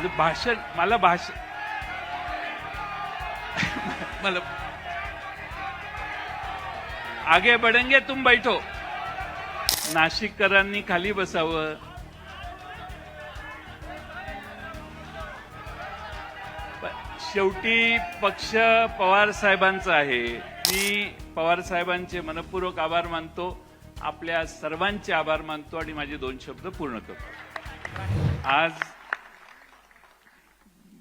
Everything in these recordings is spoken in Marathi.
म्हणजे भाषण मला भाषण मला आगे बडंगे तुम बैठो. नाशिककरांनी खाली बसावं. शेवटी पक्ष पवार साहेबांचा आहे. मी पवार साहेबांचे मनपूर्वक आभार मानतो आपल्या सर्वांचे आभार मानतो आणि माझे दोन शब्द पूर्ण करतो. आज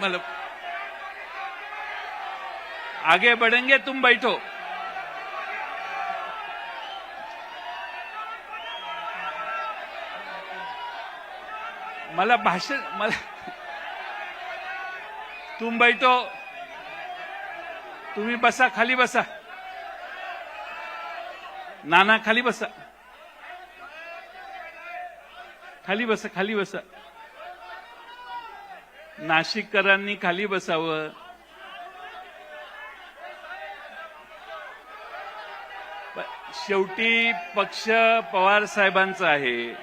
मला आगे बढ़ेंगे, तुम बैठो। मला भाषण मला तुम बैठो, तुम्ही बसा, खाली बसा। नाना, खाली बसा। खाली बसा खाली बसा। नाशिककरांनी खाली बसावं. शेवटी पक्ष पवार साहेबांचा आहे.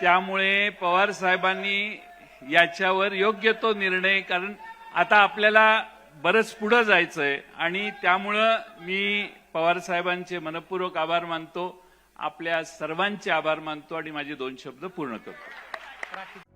त्यामुळे पवार साहेबांनी याच्यावर योग्य तो निर्णय कारण आता आपल्याला बरंच पुढं जायचंय. आणि त्यामुळं मी पवार साहेबांचे मनपूर्वक आभार मानतो. आपल्या सर्वांचे आभार मानतो आणि माझे दोन शब्द पूर्ण करतो.